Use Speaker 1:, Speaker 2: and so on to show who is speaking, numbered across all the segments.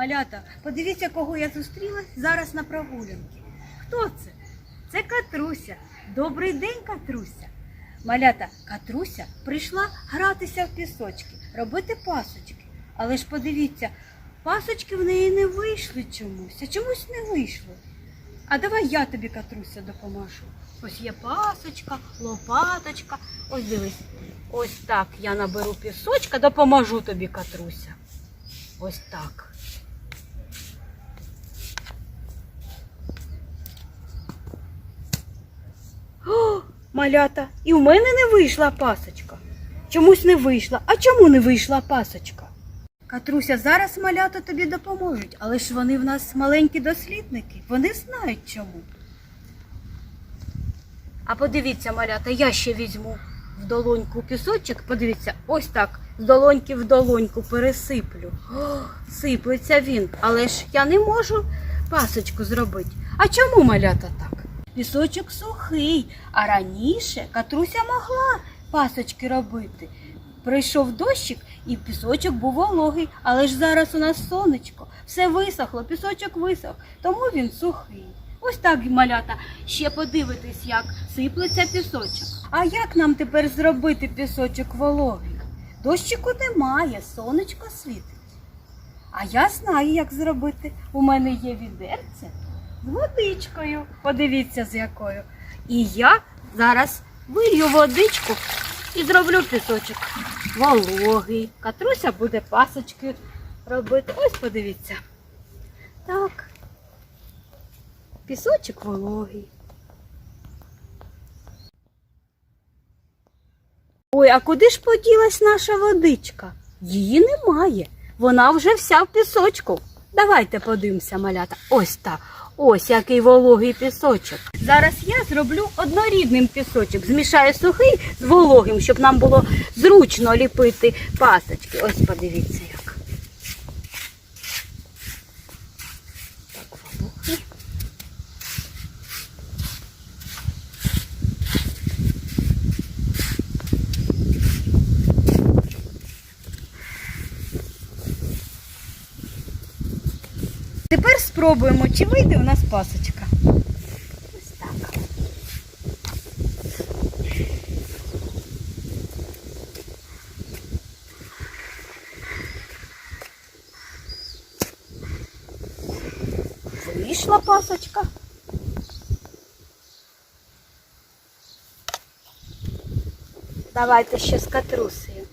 Speaker 1: Малята, подивіться, кого я зустріла зараз на прогулянці. Хто це? Це Катруся. Добрий день, Катруся. Малята, Катруся прийшла гратися в пісочки, робити пасочки. Але ж подивіться, пасочки в неї не вийшли чомусь, а чомусь не вийшли. А давай я тобі, Катруся, допоможу. Ось є пасочка, лопаточка. Ось дивись. Ось так я наберу пісочка, допоможу тобі, Катруся. Ось так. О, малята, і в мене не вийшла пасочка. Чомусь не вийшла. А чому не вийшла пасочка? Катруся, зараз малята тобі допоможуть, але ж вони в нас маленькі дослідники. Вони знають чому. А подивіться, малята, я ще візьму в долоньку пісочок. Подивіться, ось так, з долоньки в долоньку пересиплю. О, сиплеться він, але ж я не можу пасочку зробити. А чому малята так? Пісочок сухий, а раніше Катруся могла пасочки робити. Прийшов дощик і пісочок був вологий, але ж зараз у нас сонечко, все висохло, пісочок висох, тому він сухий. Ось так, малята, ще подивитись, як сиплеться пісочок. А як нам тепер зробити пісочок вологий? Дощику немає, сонечко світить. А я знаю, як зробити. У мене є відерце з водичкою. Подивіться, з якою. І я зараз вилью водичку і зроблю пісочок вологий. Катруся буде пасочки робити. Ось подивіться. Так. Пісочок вологий. Ой, а куди ж поділась наша водичка? Її немає. Вона вже вся в пісочку. Давайте подивимося, малята. Ось так. Ось який вологий пісочок. Зараз я зроблю однорідним пісочок. Змішаю сухий з вологим, щоб нам було зручно ліпити пасочки. Ось подивіться Тепер спробуємо, чи вийде у нас пасочка. Ось так. Вийшла пасочка. Давайте ще з катрусею.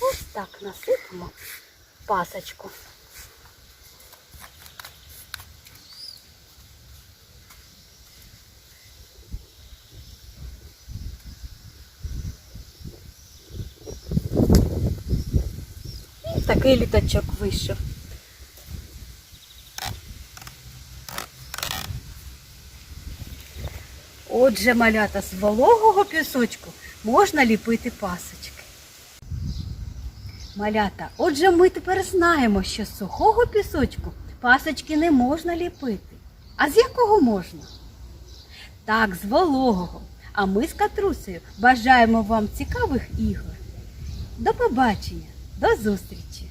Speaker 1: Ось так насипемо пасочку. Такий літачок вийшов. Отже, малята, з вологого пісочку можна ліпити пасочки. Малята, отже, ми тепер знаємо, що з сухого пісочку пасочки не можна ліпити. А з якого можна? Так, з вологого. А ми з Катрусею бажаємо вам цікавих ігор. До побачення, до зустрічі!